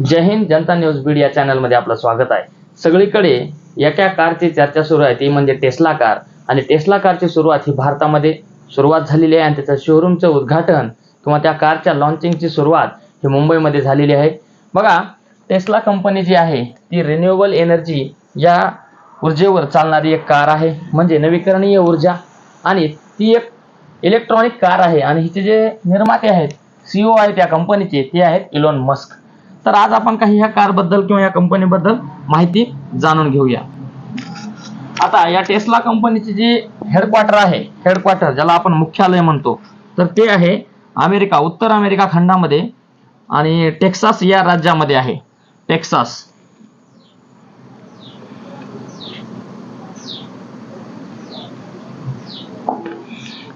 जय हिंद जनता न्यूज बीड या चॅनलमध्ये आपलं स्वागत आहे. सगळीकडे एका कारची चर्चा सुरू आहे ती म्हणजे टेस्ला कार आणि टेस्ला कारची सुरुवात ही भारतामध्ये सुरुवात झालेली आहे आणि त्याचं शोरूमचं उद्घाटन किंवा त्या कारच्या लॉन्चिंगची सुरुवात ही मुंबईमध्ये झालेली आहे. बघा टेस्ला कंपनी जी आहे ती रिन्युएबल एनर्जी या ऊर्जेवर चालणारी एक कार आहे. म्हणजे नवीकरणीय ऊर्जा. आणि ती एक इलेक्ट्रॉनिक कार आहे. आणि हिचे जे निर्माते आहेत सीओ आहेत त्या कंपनीचे ते आहेत इलॉन मस्क तर आज आपण काही ह्या कारबद्दल किंवा या कंपनीबद्दल माहिती जाणून घेऊया. आता या टेस्ला कंपनीची जी हेडक्वार्टर आहे हेडक्वार्टर ज्याला आपण मुख्यालय म्हणतो तर ते आहे अमेरिका उत्तर अमेरिका खंडामध्ये आणि टेक्सास या राज्यामध्ये आहे. टेक्सास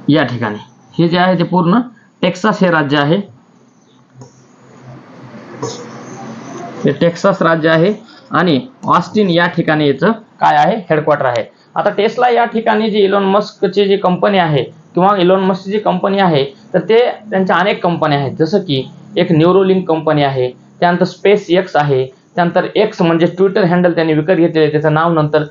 या ठिकाणी. हे जे आहे ते पूर्ण टेक्सास हे राज्य आहे. हे टेक्सास राज्य आहे आणि ऑस्टिन या ठिकाणी याचं काय आहे? हेडक्वार्टर आहे. आता टेस्ला या ठिकाणी जी इलॉन मस्कची जी कंपनी आहे किंवा इलॉन मस्कची जी कंपनी आहे तर ते त्यांच्या अनेक कंपन्या आहेत. जसं की एक न्यूरोलिंक कंपनी आहे त्यानंतर स्पेस एक्स आहे त्यानंतर एक्स म्हणजे ट्विटर हँडल त्यांनी विकत घेतलेले आहे. त्याचं नाव नंतर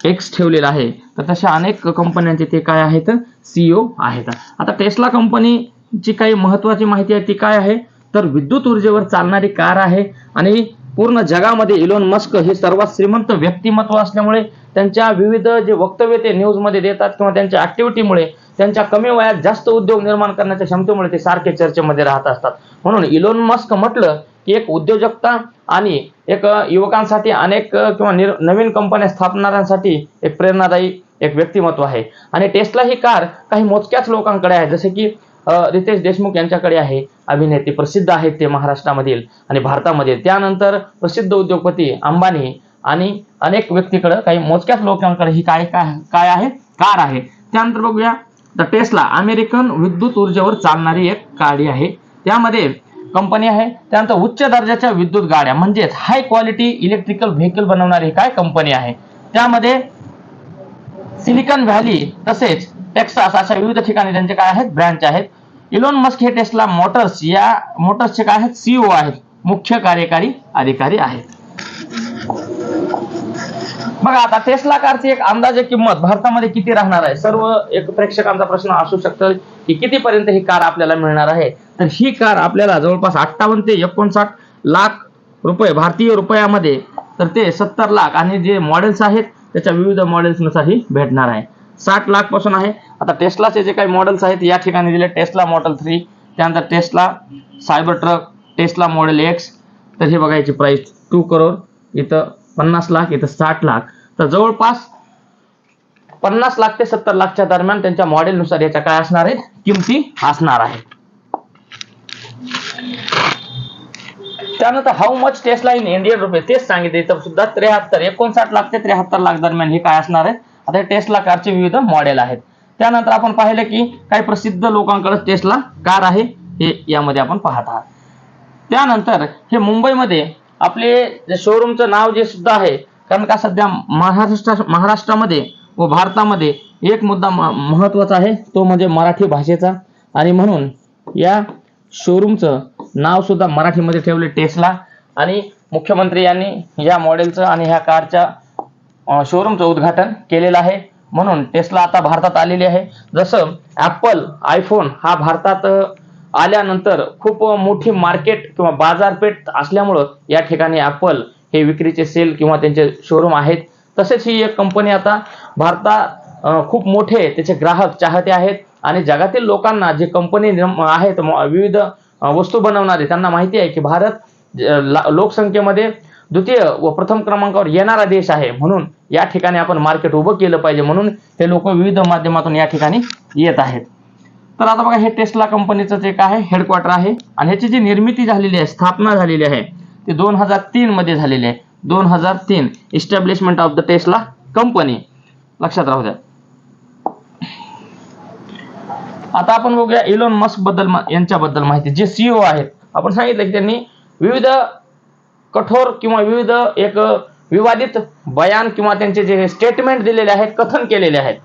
एक्स ठेवलेलं आहे. तर तशा अनेक कंपन्यांचे ते काय आहेत? सीईओ आहेत. आता टेस्ला कंपनीची काही महत्वाची माहिती आहे ती काय आहे? तर विद्युत ऊर्जेवर चालणारी कार आहे आणि पूर्ण जगामध्ये इलोन मस्क हे सर्वात श्रीमंत व्यक्तिमत्व असल्यामुळे त्यांच्या विविध जे वक्तव्य ते न्यूजमध्ये देतात किंवा त्यांच्या ऍक्टिव्हिटीमुळे त्यांच्या कमी वयात जास्त उद्योग निर्माण करण्याच्या क्षमतेमुळे ते सारखे चर्चेमध्ये राहत असतात. म्हणून इलोन मस्क म्हटलं की एक उद्योजकता आणि एक युवकांसाठी अनेक किंवा नवीन कंपन्या स्थापणाऱ्यांसाठी एक प्रेरणादायी एक व्यक्तिमत्व आहे. आणि टेस्ला ही कार काही मोजक्याच लोकांकडे आहे. जसे की रितेश देशमुख यांच्याकडे आहे. अभिनेते प्रसिद्ध आहेत ते महाराष्ट्रामधील आणि भारतामध्ये त्यानंतर प्रसिद्ध उद्योगपती अंबानी आणि अनेक व्यक्तीकडं काही मोजक्याच लोकांकडे ही काय काय काय आहे? कार आहे. त्यानंतर बघूया. द टेस्ला अमेरिकन विद्युत ऊर्जेवर चालणारी एक गाडी आहे. त्यामध्ये कंपनी आहे. त्यानंतर उच्च दर्जाच्या विद्युत गाड्या म्हणजेच हाय क्वालिटी इलेक्ट्रिकल व्हेकल बनवणारी काय कंपनी आहे? त्यामध्ये सिलिकॉन व्हॅली तसेच टेक्सास अशा विविध ठिकाणी त्यांचे काय आहेत? ब्रँच आहेत. इलोन मस्क हे टेस्ला मोटर्स या मोटर्सचे काय आहेत? सीईओ आहेत. मुख्य कार्यकारी अधिकारी आहेत. बघा आता टेस्ला कारची एक अंदाजे किंमत भारतामध्ये किती राहणार आहे? सर्व एक प्रेक्षकांचा प्रश्न असू शकतो की कितीपर्यंत ही कार आपल्याला मिळणार आहे? तर ही कार आपल्याला जवळपास अठ्ठावन्न ते एकोणसाठ लाख रुपये भारतीय रुपयामध्ये तर ते सत्तर लाख. आणि जे मॉडेल्स आहेत त्याच्या विविध मॉडेल्सनुसार ही भेटणार आहे. साठ लाखपासून आहे. आता टेस्लाचे जे काही मॉडेल्स आहेत या ठिकाणी दिले टेस्ला मॉडेल थ्री त्यानंतर Tesla Cybertruck Tesla model X तर हे बघायची प्राइस टू करोड इथं पन्नास लाख इथं साठ लाख. तर जवळपास पन्नास लाख ते सत्तर लाखच्या दरम्यान त्यांच्या मॉडेलनुसार याच्या काय असणार आहेत? किमती असणार आहे त्यानंतर how much Tesla in Indian रुपये तेच सांगितले तर सुद्धा. त्र्याहत्तर एकोणसाठ लाख ते त्र्याहत्तर लाख दरम्यान हे काय असणार आहे आता टेस्टला टेस्ला कारचे विविध मॉडेल आहेत. त्यानंतर आपण पाहिलं की काही प्रसिद्ध लोकांकडे टेस्ला कार आहे हे यामध्ये आपण पाहत आहात. त्यानंतर हे मुंबईमध्ये आपले शोरूमचं नाव जे सुद्धा आहे कारण का सध्या महाराष्ट्र महाराष्ट्रामध्ये व भारतामध्ये एक मुद्दा महत्त्वाचा आहे तो म्हणजे मराठी भाषेचा. आणि म्हणून या शोरूमचं नाव सुद्धा मराठीमध्ये ठेवले टेस्ला. आणि मुख्यमंत्री यांनी या मॉडेलचं आणि ह्या कारच्या शोरूमचं उद्घाटन केलेलं आहे. म्हणून टेस्ला आता भारतात आलेली आहे. जसं ॲपल आयफोन हा भारतात आल्यानंतर खूप मोठी मार्केट किंवा बाजारपेठ असल्यामुळं या ठिकाणी ॲपल हे विक्रीचे सेल किंवा त्यांचे शोरूम आहेत. तसेच ही एक कंपनी आता भारतात खूप मोठे त्याचे ग्राहक चाहते आहेत. आणि जगातील लोकांना जे कंपनी आहेत म- विविध वस्तू बनवणारे त्यांना माहिती आहे की भारत ज- ला- लोकसंख्येमध्ये द्वितीय व प्रथम क्रमांकावर येणारा देश आहे. म्हणून या ठिकाणी आपण मार्केट उभं केलं पाहिजे. म्हणून हे लोक विविध माध्यमातून या ठिकाणी येत आहेत. तर आता बघा हे टेस्ला कंपनीचं एक आहे हेडक्वार्टर आहे. आणि ह्याची जी निर्मिती झालेली आहे स्थापना झालेली आहे ती दोन हजार तीन मध्ये झालेली आहे. दोन हजार तीन establishment of the Tesla company लक्षात राहू द्या. आता आपण बघूया इलोन मस्कबद्दल यांच्याबद्दल माहिती. जे सीईओ आहेत आपण सांगितलं की त्यांनी विविध कठोर किंवा विविध एक विवादित बयान किंवा त्यांचे जे स्टेटमेंट दिलेले आहेत कथन केलेले आहेत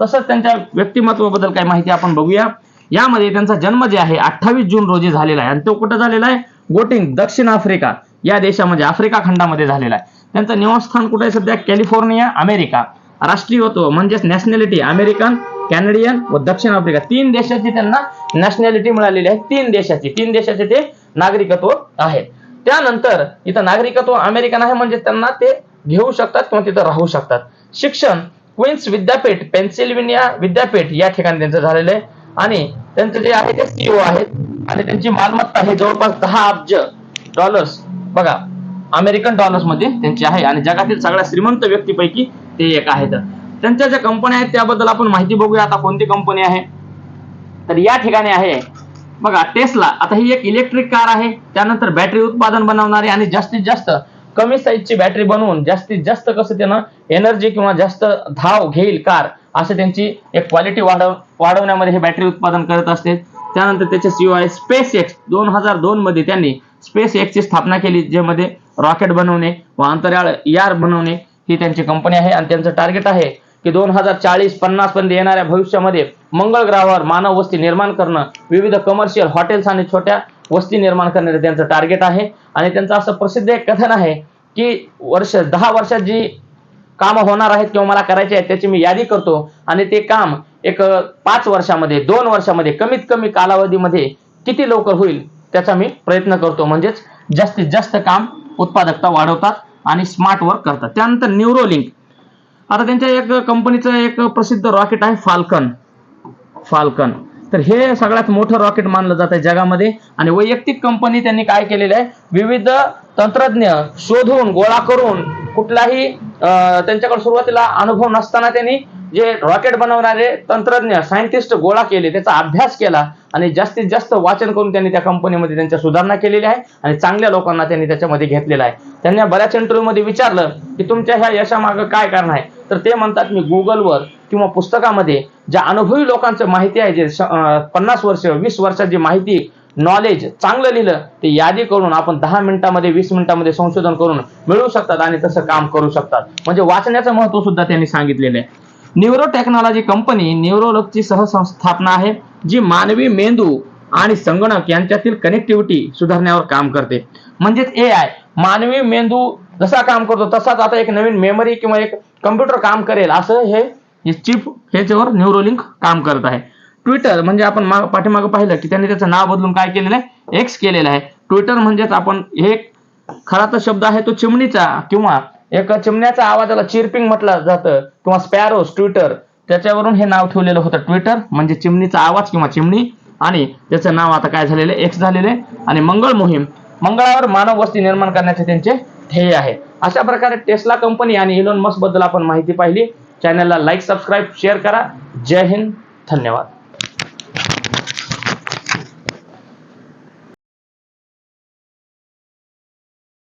तसंच त्यांच्या व्यक्तिमत्वाबद्दल काही माहिती आपण बघूया. यामध्ये त्यांचा जन्म जे आहे अठ्ठावीस जून रोजी झालेला आहे. आणि तो कुठं झालेला आहे? गोटिंग दक्षिण आफ्रिका या देशामध्ये म्हणजे आफ्रिका खंडामध्ये झालेला आहे. त्यांचं निवासस्थान कुठे आहे सध्या? California America. राष्ट्रीयत्व म्हणजेच नॅशनॅलिटी अमेरिकन कॅनेडियन व दक्षिण आफ्रिका. तीन देशाची त्यांना नॅशनॅलिटी मिळालेली आहे. तीन देशाची तीन देशाचे ते नागरिकत्व आहे त्यानंतर इथं नागरिकत्व अमेरिकन आहे म्हणजे त्यांना ते घेऊ शकतात किंवा तिथं राहू शकतात. शिक्षण क्वीन्स विद्यापीठ पेन्सिल्व्हेनिया विद्यापीठ या ठिकाणी त्यांचं झालेलं आहे. आणि त्यांचं जे आहे ते सीओ आहेत. आणि त्यांची मालमत्ता आहे जवळपास दहा अब्ज डॉलर्स बघा अमेरिकन डॉलर्समध्ये त्यांची आहे. आणि जगातील सगळ्या श्रीमंत व्यक्तीपैकी ते एक आहेत. त्यांच्या ज्या कंपन्या आहेत त्याबद्दल आपण माहिती बघूया. आता कोणती कंपनी आहे? तर या ठिकाणी आहे बघा टेस्ला आता ही एक इलेक्ट्रिक कार आहे. त्यानंतर बॅटरी उत्पादन बनवणारी आणि जास्तीत जास्त कमी साईजची बॅटरी बनवून जास्तीत जास्त कसं त्यानं एनर्जी किंवा जास्त धाव घेईल कार असं त्यांची एक क्वालिटी वाढव वाढवण्यामध्ये हे बॅटरी उत्पादन करत असते. त्यानंतर त्याचे सीओ आहे स्पेस एक्स दोन हजार दोन मध्ये त्यांनी स्पेस एक्सची स्थापना केली ज्यामध्ये रॉकेट बनवणे व अंतराळ यार बनवणे ही त्यांची कंपनी आहे आणि त्यांचं टार्गेट आहे. की दोन हजार चाळीस पन्नास पर्यंत येणाऱ्या भविष्यामध्ये मंगळ ग्रहावर मानव वस्ती निर्माण करणं विविध कमर्शियल हॉटेल्स आणि छोट्या वस्ती निर्माण करण्याचं त्यांचं टार्गेट आहे. आणि त्यांचं असं प्रसिद्ध एक कथन आहे की वर्ष दहा वर्षात जी कामं होणार आहेत किंवा मला करायचे आहेत त्याची मी यादी करतो. आणि ते काम एक पाच वर्षामध्ये दोन वर्षामध्ये कमीत कमी कालावधीमध्ये किती लवकर होईल त्याचा मी प्रयत्न करतो. म्हणजेच जास्तीत जास्त काम उत्पादकता वाढवतात आणि स्मार्ट वर्क करतात. त्यानंतर न्यूरोलिंक आता त्यांच्या एक कंपनीचं एक प्रसिद्ध रॉकेट आहे फाल्कन फाल्कन तर हे सगळ्यात मोठं रॉकेट मानलं जात आहे जगामध्ये. आणि वैयक्तिक कंपनी त्यांनी काय केलेलं आहे? विविध तंत्रज्ञ शोधून गोळा करून कुठलाही त्यांच्याकडे सुरुवातीला अनुभव नसताना त्यांनी जे रॉकेट बनवणारे तंत्रज्ञ सायंटिस्ट गोळा केले त्याचा अभ्यास केला आणि जास्तीत जास्त वाचन करून त्यांनी त्या कंपनीमध्ये त्यांच्या सुधारणा केलेली आहे आणि चांगल्या लोकांना त्यांनी त्याच्यामध्ये घेतलेला आहे. त्यांनी बऱ्याच इंटरव्ह्यूमध्ये विचारलं की तुमच्या ह्या यशामागं काय कारण आहे? तर ते म्हणतात मी गुगलवर किंवा पुस्तकामध्ये ज्या अनुभवी लोकांचं माहिती आहे जे पन्नास वर्ष वीस वर्षात जी माहिती नॉलेज चांगलं लिहिलं ते यादी करून आपण दहा मिनिटामध्ये वीस मिनिटामध्ये संशोधन करून मिळवू शकतात आणि तसं काम करू शकतात. म्हणजे वाचण्याचं महत्त्व सुद्धा त्यांनी सांगितलेलं आहे. न्यूरो टेक्नॉलॉजी कंपनी न्यूरोलॉगची सहसंस्थापना आहे जी मानवी मेंदू आणि संगणक यांच्यातील कनेक्टिव्हिटी सुधारण्यावर काम करते. म्हणजेच ए आय मानवी मेंदू जसा काम करतो तसाच आता एक नवीन मेमरी किंवा एक कम्प्युटर काम करेल. असं हे चिप ह्याच्यावर न्यूरोलिंक काम करत आहे. ट्विटर म्हणजे आपण पाठीमागं पाहिलं की त्यांनी त्याचं नाव बदलून काय केलेलं आहे? एक्स केलेलं आहे. ट्विटर म्हणजेच आपण हे खरा तर शब्द आहे तो चिमणीचा किंवा एका चिमण्याचा आवाजाला चिरपिंग म्हटलं जातं किंवा स्पॅरोस ट्विटर त्याच्यावरून हे नाव ठेवलेलं होतं ट्विटर म्हणजे चिमणीचा आवाज किंवा चिमणी. आणि त्याचं नाव आता काय झालेलं एक्स झालेलं आहे. आणि मंगळ मोहीम. मंगळावर मानव वस्ती निर्माण करण्याचे त्यांचे ध्येय आहे. अशा प्रकारे टेस्ला कंपनी आणि इलोन मस्कबद्दल आपण माहिती पाहिली. चॅनलला लाईक सबस्क्राईब शेअर करा. जय हिंद. धन्यवाद.